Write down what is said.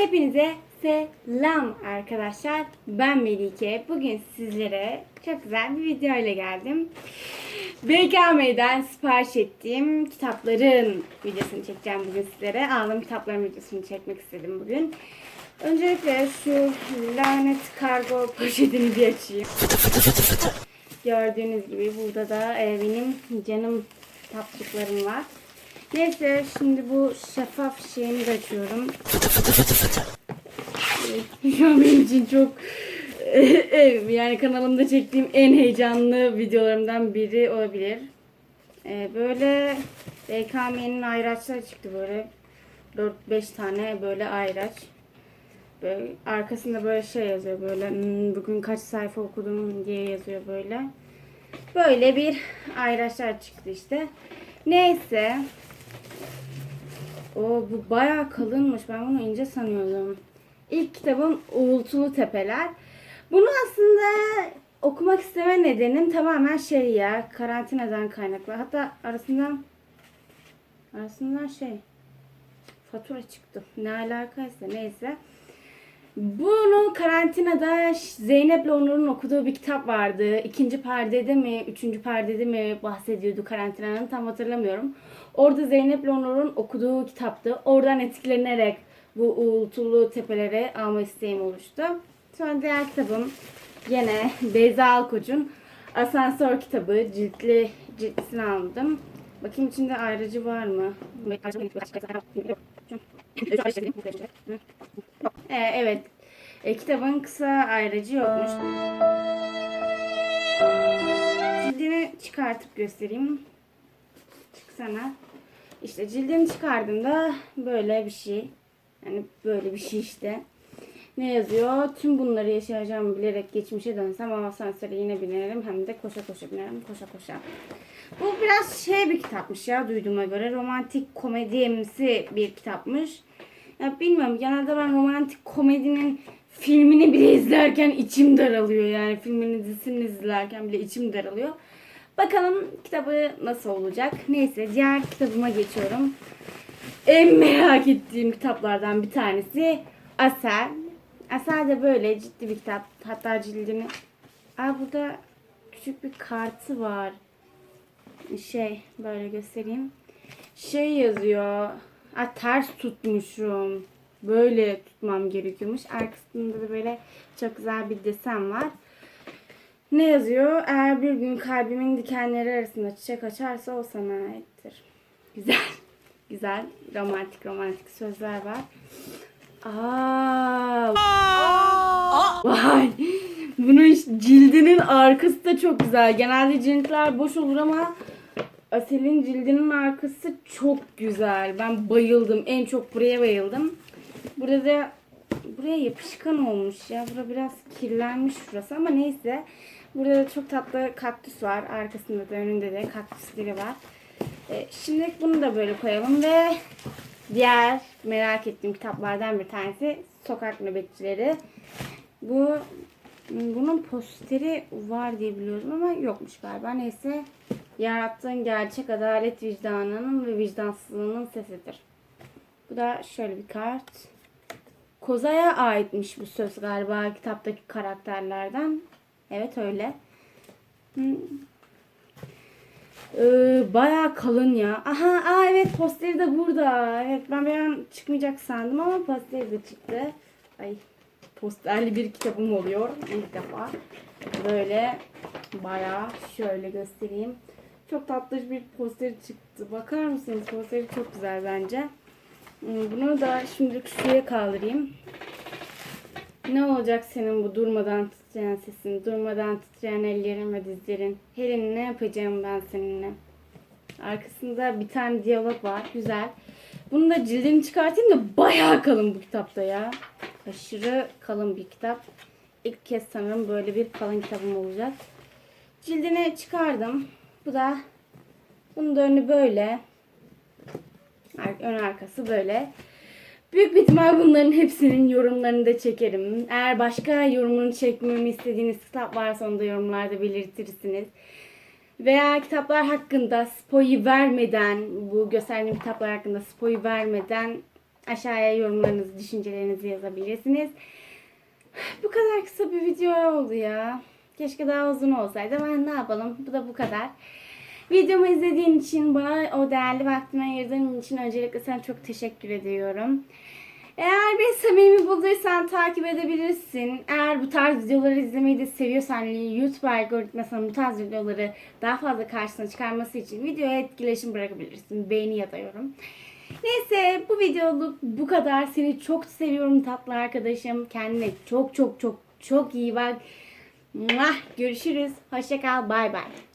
Hepinize selam arkadaşlar. Ben Melike. Bugün sizlere çok güzel bir video ile geldim. BKM'den sipariş ettiğim kitapların videosunu çekeceğim bugün sizlere. Aldığım kitapların videosunu çekmek istedim bugün. Öncelikle şu lanet kargo poşetini bir açayım. Gördüğünüz gibi burada da e, benim canım kitapçıklarım var. Neyse şimdi bu şeffaf şeyini de açıyorum. Evet, Şu an benim için çok yani kanalımda çektiğim en heyecanlı videolarımdan biri olabilir. E, böyle BKM'nin ayraçları çıktı böyle 4-5 tane böyle ayraç. Böyle arkasında böyle şey yazıyor böyle "Hmm, bugün kaç sayfa okudum diye yazıyor böyle. Böyle bir ayraçlar çıktı işte. Neyse. O bu bayağı kalınmış. Ben bunu ince sanıyordum. İlk kitabım Uğultulu Tepeler. Bunu aslında okumak isteme nedenim tamamen şey ya karantinadan kaynaklı. Hatta arasından arasından şey fatura çıktı. Ne alakaysa neyse. Bunu karantinada Zeynep Onur'un okuduğu bir kitap vardı. İkinci perdede mi, üçüncü perdede mi bahsediyordu karantinanın tam hatırlamıyorum. Orada Zeynep Onur'un okuduğu kitaptı. Oradan etkilenerek bu uğultulu tepelere alma isteğim oluştu. Sonra diğer kitabım yine Beyza Alkoç'un Asansör kitabı ciltli ciltlisini aldım. Bakayım içinde ayrıcı var mı? Ee, evet. E, kitabın kısa ayrıcı yokmuş. Cildini çıkartıp göstereyim. Çıksana. İşte cildini çıkardığımda böyle bir şey. Yani böyle bir şey işte. Ne yazıyor? Tüm bunları yaşayacağımı bilerek geçmişe dönsem ama asansöre yine binerim hem de koşa koşa binerim koşa koşa. Bu biraz şey bir kitapmış ya duyduğuma göre. Romantik komedimsi bir kitapmış. Ya bilmiyorum genelde ben romantik komedinin filmini bile izlerken içim daralıyor yani filmini dizisini izlerken bile içim daralıyor. Bakalım kitabı nasıl olacak. Neyse diğer kitabıma geçiyorum. En merak ettiğim kitaplardan bir tanesi Asel. Asel de böyle ciddi bir kitap. Hatta cildini... Aa burada küçük bir kartı var. Şey böyle göstereyim. Şey yazıyor. Aa, ters tutmuşum. Böyle tutmam gerekiyormuş. Arkasında da böyle çok güzel bir desen var. Ne yazıyor? Eğer bir gün kalbimin dikenleri arasında çiçek açarsa o sana aittir. Güzel. Güzel. Romantik romantik sözler var. Aa. Vay. Bunun cildinin arkası da çok güzel. Genelde ciltler boş olur ama Asel'in cildinin arkası çok güzel. Ben bayıldım. En çok buraya bayıldım. Burada da buraya yapışkan olmuş ya. Bura biraz kirlenmiş şurası ama neyse. Burada da çok tatlı kaktüs var. Arkasında da önünde de kaktüsleri var. Ee, şimdi bunu da böyle koyalım ve diğer merak ettiğim kitaplardan bir tanesi Sokak Nöbetçileri. Bu bunun posteri var diye biliyordum ama yokmuş galiba. Neyse yarattığın gerçek adalet vicdanının ve vicdansızlığının sesidir. Bu da şöyle bir kart. Koza'ya aitmiş bu söz galiba kitaptaki karakterlerden. Evet öyle. Hmm. Ee, bayağı kalın ya. Aha aa evet posteri de burada. Evet ben bir an çıkmayacak sandım ama posteri de çıktı. Ay posterli bir kitabım oluyor ilk defa. Böyle bayağı şöyle göstereyim. Çok tatlış bir posteri çıktı. Bakar mısınız? Posteri çok güzel bence. Hmm, Bunu da şimdi şuraya kaldırayım. Ne olacak senin bu durmadan titreyen sesin, durmadan titreyen ellerin ve dizlerin? Helin ne yapacağım ben seninle? Arkasında bir tane diyalog var. Güzel. Bunu da cildini çıkartayım da bayağı kalın bu kitapta ya. Aşırı kalın bir kitap. İlk kez sanırım böyle bir kalın kitabım olacak. Cildini çıkardım. Bu da bunun da önü böyle. Ön arkası böyle. Büyük bir ihtimal bunların hepsinin yorumlarını da çekerim. Eğer başka yorumunu çekmemi istediğiniz kitap varsa onu da yorumlarda belirtirsiniz. Veya kitaplar hakkında spoyu vermeden, bu gösterdiğim kitaplar hakkında spoyu vermeden Aşağıya yorumlarınızı, düşüncelerinizi yazabilirsiniz. Bu kadar kısa bir video oldu ya. Keşke daha uzun olsaydı. Ben ne yapalım? Bu da bu kadar. Videomu izlediğin için, bana o değerli vaktini ayırdığın için öncelikle sana çok teşekkür ediyorum. Eğer beni samimi bulduysan takip edebilirsin. Eğer bu tarz videoları izlemeyi de seviyorsan YouTube algoritmasının bu tarz videoları daha fazla karşısına çıkarması için videoya etkileşim bırakabilirsin. Beğeni ya da yorum. Neyse bu videoluk bu kadar. Seni çok seviyorum tatlı arkadaşım. Kendine çok çok çok çok iyi bak. Görüşürüz. Hoşça kal. Bay bay.